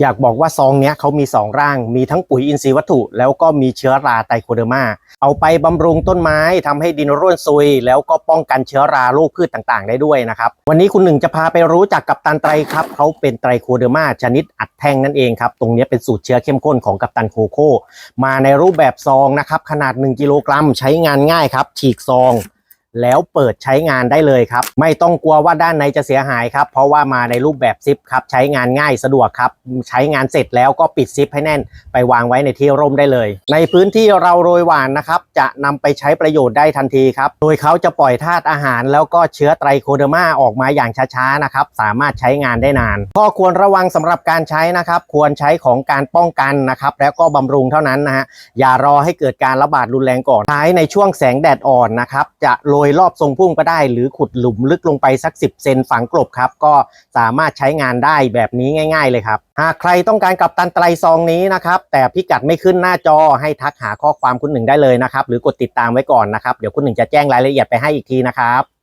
อยากบอกว่าซองเนี้ยเขามี 2 ร่าง มีทั้งปุ๋ยอินทรีย์วัตถุ แล้วก็มีเชื้อราไตโคเดอร์มาเอาไปบำรุงต้นไม้ทำให้ดินร่วนซุย แล้วก็ป้องกันเชื้อราโรคพืชต่างๆ ได้ด้วยนะครับวันนี้คุณหนึ่งจะพาไปรู้จักกับตันไตรครับเขาเป็นไตรโคเดอร์มาชนิดอัดแท่งนั่นเองครับตรงนี้เป็นสูตรเชื้อเข้มข้นของกัปตันโคโค่มาในรูปแบบซองนะครับขนาด 1 กิโลกรัมใช้งานง่ายครับฉีกซอง แล้วเปิดใช้งานได้เลยครับ ไม่ต้องกลัวว่าด้านในจะเสียหายครับ เพราะว่ามาในรูปแบบซิปครับ ใช้งานง่ายสะดวกครับ ใช้งานเสร็จแล้วก็ปิดซิปให้แน่น ไปวางไว้ในที่ร่มได้เลย ในพื้นที่เราโรยหวานนะครับ จะนำไปใช้ประโยชน์ได้ทันทีครับ โดยเขาจะปล่อยธาตุอาหาร แล้วก็เชื้อไตรโคเดอร์มาออกมาอย่างช้าๆนะครับ สามารถใช้งานได้นาน ข้อควรระวังสำหรับการใช้นะครับ ควรใช้ของการป้องกันนะครับ แล้วก็บำรุงเท่านั้นนะฮะ อย่ารอให้เกิดการระบาดรุนแรงก่อน ใช้ในช่วงแสงแดดอ่อนนะครับ จะโรยรอบทรงพุ่มก็ได้ หรือขุดหลุมลึกลงไปสัก 10 เซนฝังกลบครับ ก็สามารถใช้งานได้แบบนี้ง่าย ๆ เลยครับ หากใครต้องการกับตันไตรซองนี้นะครับ แต่พิกัดไม่ขึ้นหน้าจอให้ทักหาข้อความคุณหนึ่งได้เลยนะครับ หรือกดติดตามไว้ก่อนนะครับ เดี๋ยวคุณหนึ่งจะแจ้งรายละเอียดไปให้อีกทีนะครับ